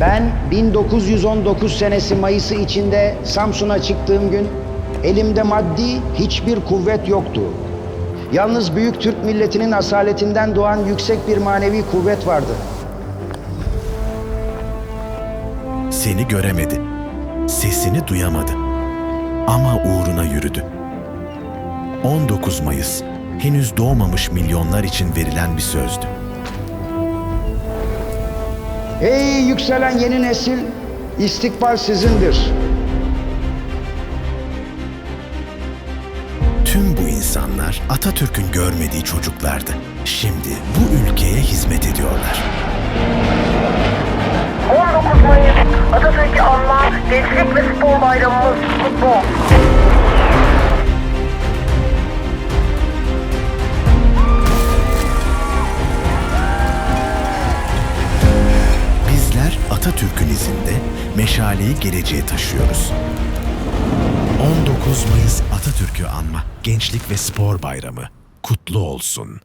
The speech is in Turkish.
Ben 1919 senesi Mayıs'ı içinde Samsun'a çıktığım gün elimde maddi hiçbir kuvvet yoktu. Yalnız büyük Türk milletinin asaletinden doğan yüksek bir manevi kuvvet vardı. Seni göremedi. Sesini duyamadı. Ama uğruna yürüdü. 19 Mayıs henüz doğmamış milyonlar için verilen bir sözdü. Ey yükselen yeni nesil, istikbal sizindir. Tüm bu insanlar Atatürk'ün görmediği çocuklardı. Şimdi bu ülkeye hizmet ediyorlar. 19 Mayıs Atatürk'ü anma Gençlik ve Spor Bayramımız kutlu olsun. Bizler Atatürk'ün izinde meşaleyi geleceğe taşıyoruz. 19 Mayıs Atatürk'ü anma Gençlik ve Spor Bayramı kutlu olsun.